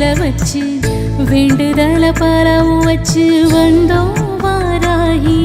நெஞ்சில வச்சு வேண்டுதல பரவு வச்சு வந்தோம் வாராகி.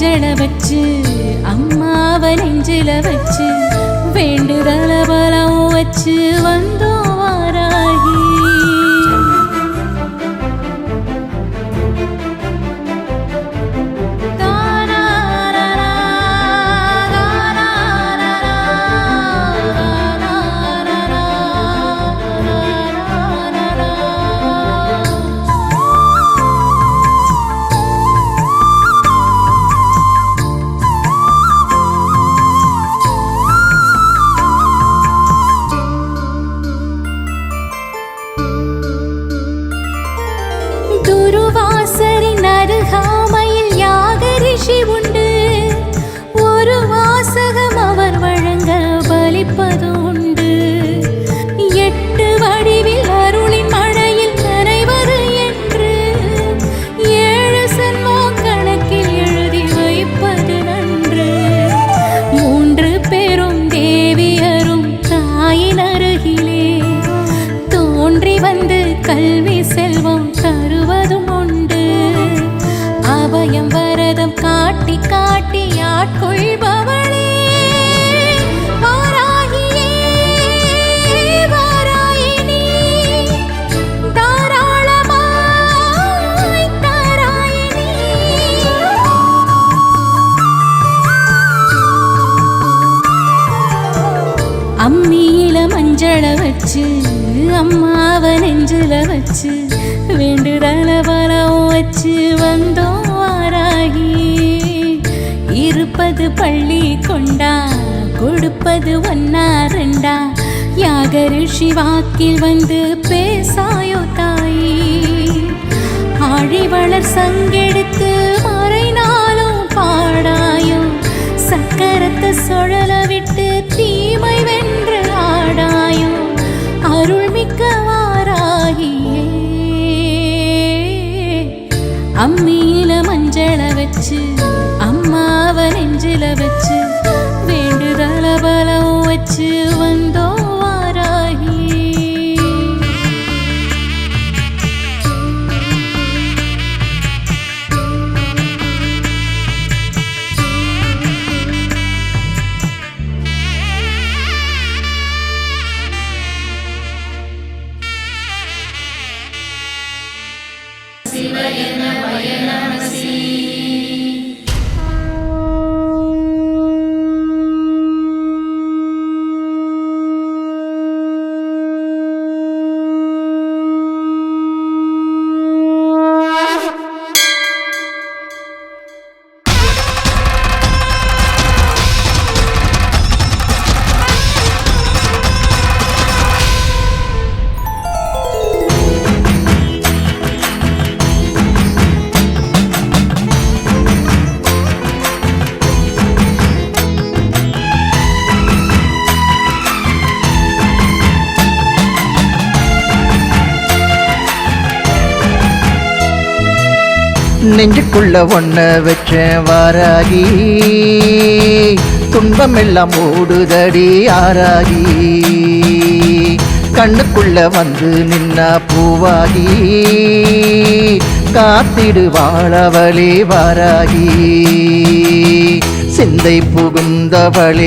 நெஞ்சல வச்சு அம்மாவ நெஞ்சில வச்சு வேண்டுதல பலம் வச்சு வந்து காட்டி காட்டி ஆட்கொள்பவளே அம்மியில மஞ்சள வச்சு அம்மாவ நெஞ்சில வச்சு வேண்டுதல வச்சு வந்தோம் கொடுப்பது பள்ளி கொண்டா கொடுப்பது ஒன்னா ரெண்டா. யாக ரிஷி வாக்கில் வந்து பேசாயோ தாயி. ஆழிவளர் சங்கெடுத்து மறைநாளும் பாடாயோ. சக்கரத்தை சுழல விட்டு தீமை வென்று ஆடாயோ. அருள்மிக்க வாராகியே. அம்மியில் நெஞ்சில வச்சு நெஞ்சுக்குள்ள ஒன்ன வச்ச வாராகி. துன்பம் எல்லாம் ஓடுதடி ஆராகி. கண்ணுக்குள்ள வந்து நின்னா பூவாகி. காத்திடு வாழவளே வாராகி. சிந்தை புகுந்தவளே